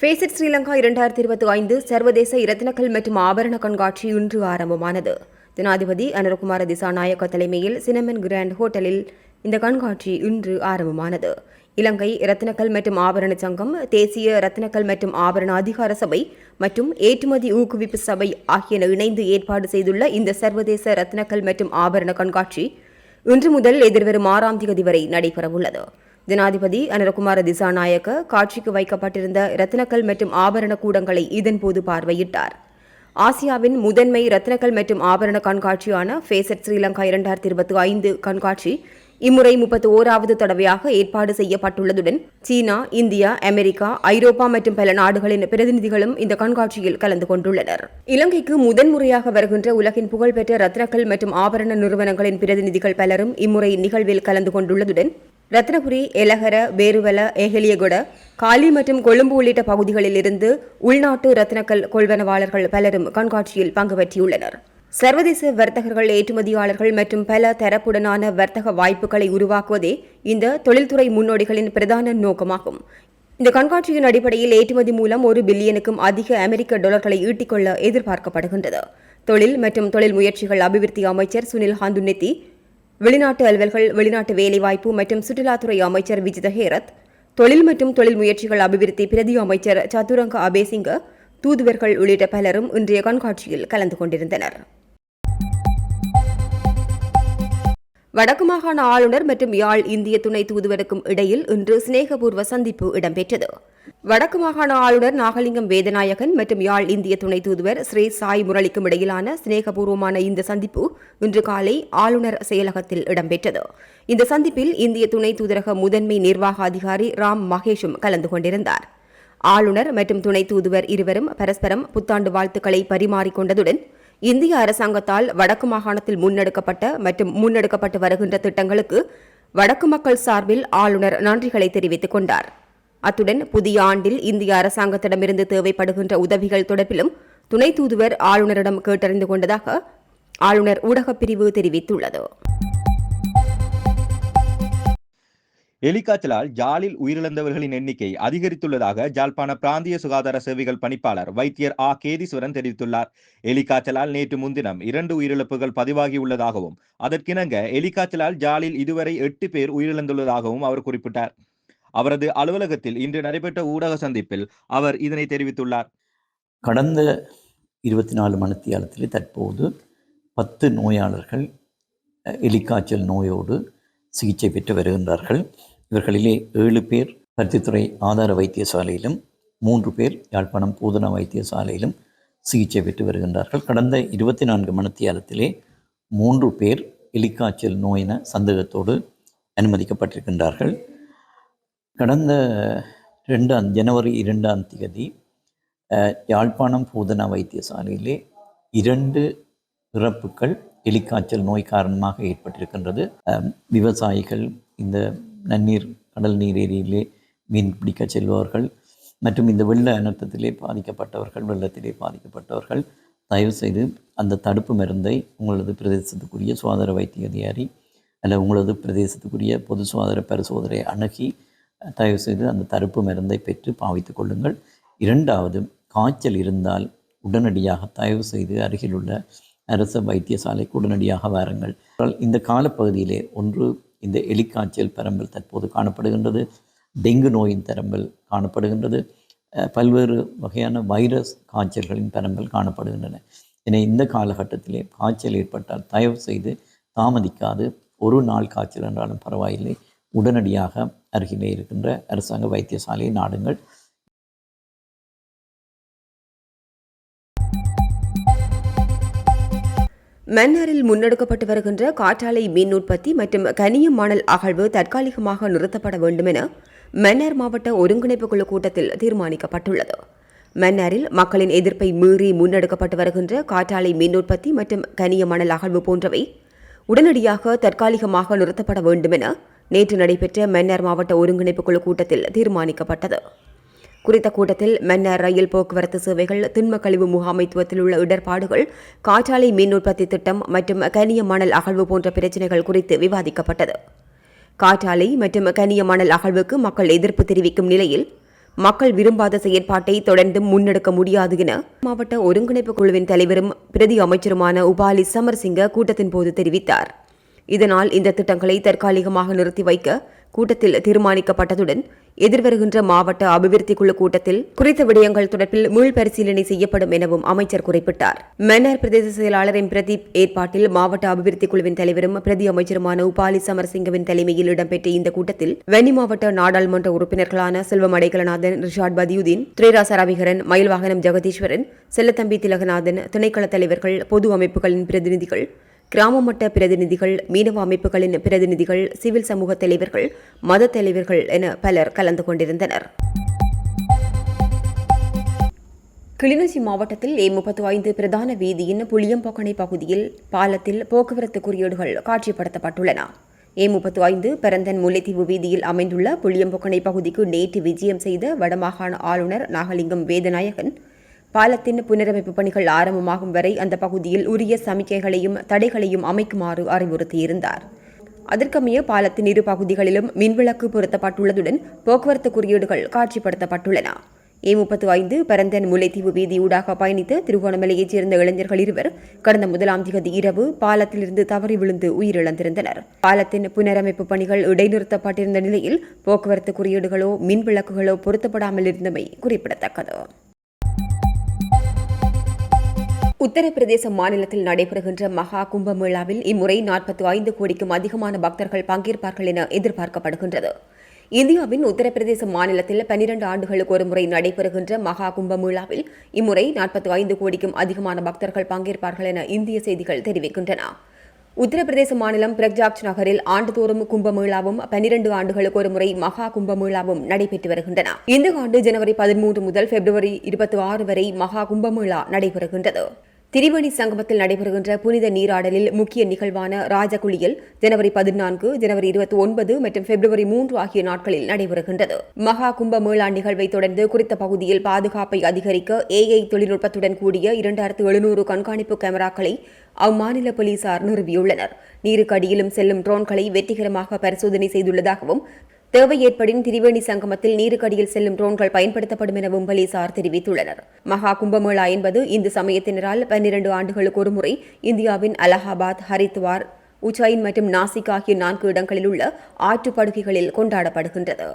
Facet Sri Lanka இரண்டாயிரத்தி இருபத்தி ஐந்து சர்வதேச இரத்தினக்கல் மற்றும் ஆபரண கண்காட்சி இன்று ஆரம்பமானது. ஜனாதிபதி அனுரகுமார திசாநாயக்க தலைமையில் சினமன் கிராண்ட் ஹோட்டலில் இந்த கண்காட்சி இன்று ஆரம்பமானது. இலங்கை இரத்தினக்கல் மற்றும் ஆபரண சங்கம் தேசிய இரத்தினக்கல் மற்றும் ஆபரண அதிகார சபை மற்றும் ஏற்றுமதி ஊக்குவிப்பு சபை ஆகியன இணைந்து ஏற்பாடு செய்துள்ள இந்த சர்வதேச இரத்தினக்கல் மற்றும் ஆபரண கண்காட்சி இன்று முதல் எதிர்வரும் ஆறாம் தேதி வரை நடைபெறவுள்ளது. ஜனாதிபதி அனரகுமார திசாநாயக்க காட்சிக்கு வைக்கப்பட்டிருந்த ரத்தினக்கல் மற்றும் ஆபரண கூடங்களை இதன்போது பார்வையிட்டார். ஆசியாவின் முதன்மை ரத்தினக்கல் மற்றும் ஆபரண கண்காட்சியான ஃபேசட் ஸ்ரீலங்கா இரண்டாயிரத்தி இருபத்தி ஐந்து கண்காட்சி இம்முறை முப்பத்தி ஓராவது தடவையாக ஏற்பாடு செய்யப்பட்டுள்ளதுடன் சீனா இந்தியா அமெரிக்கா ஐரோப்பா மற்றும் பல நாடுகளின் பிரதிநிதிகளும் இந்த கண்காட்சியில் கலந்து கொண்டுள்ளனர். இலங்கைக்கு முதன்முறையாக வருகின்ற உலகின் புகழ்பெற்ற ரத்னக்கல் மற்றும் ஆபரண நிறுவனங்களின் பிரதிநிதிகள் பலரும் இம்முறை நிகழ்வில் கலந்து கொண்டுள்ளதுடன் ரத்னபுரி எலகர வேறுவல ஏகலியகுட காலி மற்றும் கொழும்பு உள்ளிட்ட பகுதிகளில் இருந்து உள்நாட்டு ரத்னக்கல் கொள்வனவாளர்கள் பலரும் கண்காட்சியில் பங்கு பெற்றியுள்ளனர் சர்வதேச வர்த்தகர்கள் ஏற்றுமதியாளர்கள் மற்றும் பல தரப்புடனான வர்த்தக வாய்ப்புகளை உருவாக்குவதே இந்த தொழில்துறை முன்னோடிகளின் பிரதான நோக்கமாகும். இந்த கண்காட்சியின் அடிப்படையில் ஏற்றுமதி மூலம் ஒரு பில்லியனுக்கும் அதிக அமெரிக்க டாலர்களை ஈட்டிக்கொள்ள எதிர்பார்க்கப்படுகின்றது. தொழில் மற்றும் தொழில் முயற்சிகள் அபிவிருத்தி அமைச்சர் சுனில் ஹாந்துநெத்தி வெளிநாட்டு அலுவல்கள் வெளிநாட்டு வேலைவாய்ப்பு மற்றும் சுற்றுலாத்துறை அமைச்சர் விஜித ஹேரத் தொழில் மற்றும் தொழில் முயற்சிகள் அபிவிருத்தி பிரதி அமைச்சர் சதுரங்க அபேசிங்க தூதுவர்கள் உள்ளிட்ட பலரும் இன்றைய கண்காட்சியில் கலந்து கொண்டிருந்தனர். வடக்கு மாகாண ஆளுநர் மற்றும் யாழ் இந்திய துணை தூதுவருக்கும் இடையில் இன்று சிநேகபூர்வ சந்திப்பு இடம்பெற்றது. வடக்கு மாகாண ஆளுநர் நாகலிங்கம் வேதநாயகன் மற்றும் யாழ் இந்திய துணை தூதுவர் ஸ்ரீ சாய் முரளிக்கும் இடையிலான சிநேகபூர்வமான இந்த சந்திப்பு இன்று காலை ஆளுநர் செயலகத்தில் இடம்பெற்றது. இந்த சந்திப்பில் இந்திய துணை தூதரக முதன்மை நிர்வாக அதிகாரி ராம் மகேஷும் கலந்து கொண்டிருந்தார். ஆளுநர் மற்றும் துணை தூதுவர் இருவரும் பரஸ்பரம் புத்தாண்டு வாழ்த்துக்களை பரிமாறிக்கொண்டதுடன் இந்திய அரசாங்கத்தால் வடக்கு மாகாணத்தில் முன்னெடுக்கப்பட்ட மற்றும் முன்னெடுக்கப்பட்டு வருகின்ற திட்டங்களுக்கு வடக்கு மக்கள் சார்பில் ஆளுநர் நன்றிகளை தெரிவித்துக் கொண்டார். அத்துடன் புதிய ஆண்டில் இந்திய அரசாங்கத்திடமிருந்து தேவைப்படுகின்ற உதவிகள் தொடர்பிலும் துணை தூதுவர் ஆளுநரிடம் கேட்டறிந்து கொண்டதாக ஆளுநர் ஊடகப் பிரிவு தெரிவித்துள்ளது. எலிக்காய்ச்சலால் ஜாலில் உயிரிழந்தவர்களின் எண்ணிக்கை அதிகரித்துள்ளதாக ஜாழ்ப்பாண பிராந்திய சுகாதார சேவைகள் பணிப்பாளர் வைத்தியர் ஆ. கேதீஸ்வரன் தெரிவித்துள்ளார். எலிக்காய்ச்சலால் நேற்று முன்தினம் இரண்டு உயிரிழப்புகள் பதிவாகியுள்ளதாகவும் அதற்கிணங்க எலிக்காய்ச்சலால் ஜாலில் இதுவரை எட்டு பேர் உயிரிழந்துள்ளதாகவும் அவர் குறிப்பிட்டார். அவரது அலுவலகத்தில் இன்று நடைபெற்ற ஊடக சந்திப்பில் அவர் இதனை தெரிவித்துள்ளார். கடந்த இருபத்தி நாலு மணித்தியாலத்திலே தற்போது பத்து நோயாளர்கள் எலிக்காய்ச்சல் நோயோடு சிகிச்சை பெற்று வருகின்றார்கள். இவர்களிலே ஏழு பேர் பருத்தித்துறை ஆதார வைத்தியசாலையிலும் மூன்று பேர் யாழ்ப்பாணம் பூதனா வைத்தியசாலையிலும் சிகிச்சை பெற்று வருகின்றார்கள். கடந்த இருபத்தி நான்கு மணித்தியாலத்திலே மூன்று பேர் எலிக்காய்ச்சல் நோயின சந்தேகத்தோடு அனுமதிக்கப்பட்டிருக்கின்றார்கள். கடந்த ரெண்டாம் ஜனவரி இரண்டாம் தேதி யாழ்ப்பாணம் பூதனா வைத்தியசாலையிலே இரண்டு இறப்புகள் எலிக்காய்ச்சல் நோய் காரணமாக ஏற்பட்டிருக்கின்றது. விவசாயிகள் இந்த நன்னீர் கடல் நீர் ஏரியிலே மீன் பிடிக்க செல்பவர்கள் மற்றும் இந்த வெள்ள அனர்த்தத்திலே பாதிக்கப்பட்டவர்கள் வெள்ளத்திலே பாதிக்கப்பட்டவர்கள் தயவு செய்து அந்த தடுப்பு மருந்தை உங்களது பிரதேசத்துக்குரிய சுகாதார வைத்திய அதிகாரி அல்ல உங்களது பிரதேசத்துக்குரிய பொது சுகாதார பரிசோதனை அணுகி தயவு செய்து அந்த தடுப்பு மருந்தை பெற்று பாவித்து கொள்ளுங்கள். இரண்டாவது காய்ச்சல் இருந்தால் உடனடியாக தயவு செய்து அருகிலுள்ள அரச வைத்தியசாலைக்கு உடனடியாக வாருங்கள். இந்த காலப்பகுதியிலே ஒன்று இந்த எலிக்காய்ச்சல் பரம்பல் தற்போது காணப்படுகின்றது டெங்கு நோயின் பரம்பல் காணப்படுகின்றது பல்வேறு வகையான வைரஸ் காய்ச்சல்களின் பரம்பல் காணப்படுகின்றன. என இந்த காலகட்டத்திலே காய்ச்சல் ஏற்பட்டால் தயவு செய்து தாமதிக்காது. ஒரு நாள் காய்ச்சல் என்றாலும் பரவாயில்லை. உடனடியாக அருகிலே இருக்கின்ற அரசாங்க வைத்தியசாலையை நாடுங்கள். மன்னாரில் முன்னெடுக்கப்பட்டு வருகின்ற காற்றாலை மின் உற்பத்தி மற்றும் கனிய மணல் அகழ்வு தற்காலிகமாக நிறுத்தப்பட வேண்டும் என மன்னார் மாவட்ட ஒருங்கிணைப்பு குழு கூட்டத்தில் தீர்மானிக்கப்பட்டுள்ளது. மன்னாரில் மக்களின் எதிர்ப்பை மீறி முன்னெடுக்கப்பட்டு வருகின்ற காற்றாலை மின் உற்பத்தி மற்றும் கனிய மணல் அகழ்வு போன்றவை உடனடியாக தற்காலிகமாக நிறுத்தப்பட வேண்டும் என நேற்று நடைபெற்ற மன்னார் மாவட்ட ஒருங்கிணைப்பு குழு கூட்டத்தில் தீர்மானிக்கப்பட்டது. குறித்த கூட்டத்தில் மன்னர் ரயில் போக்குவரத்து சேவைகள் திண்ம கழிவு முகாமைத்துவத்தில் உள்ள இடர்பாடுகள் காற்றாலை மின் உற்பத்தி திட்டம் மற்றும் கனிய மணல் அகழ்வு போன்ற பிரச்சினைகள் குறித்து விவாதிக்கப்பட்டது. காற்றாலை மற்றும் கனிய மணல் அகழ்வுக்கு மக்கள் எதிர்ப்பு தெரிவிக்கும் நிலையில் மக்கள் விரும்பாத செயற்பாட்டை தொடர்ந்து முன்னெடுக்க முடியாது என மாவட்ட ஒருங்கிணைப்பு குழுவின் தலைவரும் பிரதி அமைச்சருமான உபாலி சமர்சிங்க கூட்டத்தின் போது தெரிவித்தார். இதனால் இந்த திட்டங்களை தற்காலிகமாக நிறுத்தி வைக்க கூட்டத்தில் தீர்மானிக்கப்பட்டதுடன் எதிர்வருகின்ற மாவட்ட அபிவிருத்தி குழு கூட்டத்தில் குறித்த விடயங்கள் தொடர்பில் மீள்பரிசீலனை செய்யப்படும் எனவும் அமைச்சர் குறிப்பிட்டார். மன்னர் பிரதேச செயலாளரின் பிரதீப் ஏற்பாட்டில் மாவட்ட அபிவிருத்தி குழுவின் தலைவரும் பிரதி அமைச்சருமான உபாலி சமரசிங்கவின் தலைமையில் இடம்பெற்ற இந்த கூட்டத்தில் வன்னி மாவட்ட நாடாளுமன்ற உறுப்பினர்களான செல்வம் அடைகலநாதன் ரிஷாட் பதியுதீன் துரைராச ரவிகரன் மயில்வாகனம் ஜெகதீஸ்வரன் செல்லத்தம்பி திலகநாதன் திணைக்கள தலைவர்கள் பொது அமைப்புகளின் பிரதிநிதிகள் கிராம மட்ட பிரதிநிதிகள் மீனவ அமைப்புகளின் பிரதிநிதிகள் சிவில் சமூக தலைவர்கள் மத தலைவர்கள் என பலர் கலந்து கொண்டிருந்தனர். கிளிநொச்சி மாவட்டத்தில் ஏ முப்பத்து ஐந்து பிரதான வீதியின் புளியம்பொக்கனை பகுதியில் பாலத்தில் போக்குவரத்து குறியீடுகள் காட்சிப்படுத்தப்பட்டுள்ளன. ஏ முப்பத்து ஐந்து பரந்தன் முல்லைத்தீவு வீதியில் அமைந்துள்ள புளியம்பொக்கனை பகுதிக்கு நேற்று விஜயம் செய்த வடமாகாண ஆளுநர் நாகலிங்கம் வேதநாயகன் பாலத்தின் புனரமைப்பு பணிகள் ஆரம்பமாகும் வரை அந்த பகுதியில் உரிய சமிக்கைகளையும் தடைகளையும் அமைக்குமாறு அறிவுறுத்தியிருந்தார். அதற்கமைய பாலத்தின் இரு பகுதிகளிலும் மின்விளக்கு பொருத்தப்பட்டுள்ளதுடன் போக்குவரத்து குறியீடுகள் காட்சிப்படுத்தப்பட்டுள்ளன. ஏ முப்பத்து ஐந்து பரந்தன் முல்லைத்தீவு வீதியூடாக பயணித்த திருகோணமலையைச் சேர்ந்த இளைஞர்கள் இருவர் கடந்த முதலாம் திகதி இரவு பாலத்திலிருந்து தவறி விழுந்து உயிரிழந்திருந்தனர். பாலத்தின் புனரமைப்பு பணிகள் இடைநிறுத்தப்பட்டிருந்த நிலையில் போக்குவரத்து குறியீடுகளோ மின் விளக்குகளோ பொருத்தப்படாமல் இருந்தமை குறிப்பிடத்தக்கது. உத்தரப்பிரதேச மாநிலத்தில் நடைபெறுகின்ற மகா கும்பமேளாவில் இம்முறை நாற்பத்தி ஐந்து கோடிக்கும் அதிகமான பக்தர்கள் பங்கேற்பார்கள் என எதிர்பார்க்கப்படுகின்றது. இந்தியாவின் உத்தரப்பிரதேச மாநிலத்தில் பனிரண்டு ஆண்டுகளுக்கு ஒருமுறை நடைபெறுகின்ற மகா கும்பமேளாவில் இம்முறை நாற்பத்தி ஐந்து கோடிக்கும் அதிகமான பக்தர்கள் பங்கேற்பார்கள் என இந்திய செய்திகள் தெரிவிக்கின்றன. உத்தரப்பிரதேச மாநிலம் பிரக்ஜாக்ஜ் நகரில் ஆண்டுதோறும் கும்பமேளாவும் பனிரண்டு ஆண்டுகளுக்கு ஒருமுறை மகா கும்பமேளாவும் நடைபெற்று வருகின்றன. இந்த ஆண்டு ஜனவரி பதிமூன்று முதல் பிப்ரவரி இருபத்தி ஆறு வரை மகா கும்பமேளா நடைபெறுகின்றது. திரிவேணி சங்கமத்தில் நடைபெறுகின்ற புனித நீராடலில் முக்கிய நிகழ்வான ராஜகுளியல் ஜனவரி பதினான்கு ஜனவரி இருபத்தி ஒன்பது மற்றும் பிப்ரவரி மூன்று ஆகிய நாட்களில் நடைபெறுகின்றது. மகா கும்பமேளா நிகழ்வை தொடர்ந்து குறித்த பகுதியில் பாதுகாப்பை அதிகரிக்க ஏஐ தொழில்நுட்பத்துடன் கூடிய இரண்டாயிரத்து எழுநூறு கண்காணிப்பு கேமராக்களை அம்மாநில போலீசார் நிறுவியுள்ளனர். நீருக்கு அடியிலும் செல்லும் ட்ரோன்களை வெற்றிகரமாக பரிசோதனை செய்துள்ளதாகவும் தேவை ஏற்படின் திரிவேணி சங்கமத்தில் நீருக்கடியில் செல்லும் ட்ரோன்கள் பயன்படுத்தப்படும் எனவும் போலீசார் தெரிவித்துள்ளனர். மகா கும்பமேளா என்பது இந்து சமயத்தினரால் பன்னிரண்டு ஆண்டுகளுக்கு ஒருமுறை இந்தியாவின் அலகாபாத் ஹரித்வார் உஜ்ஜைன் மற்றும் நாசிக் ஆகிய நான்கு இடங்களில் உள்ள ஆற்றுப்படுகைகளில் கொண்டாடப்படுகின்றது.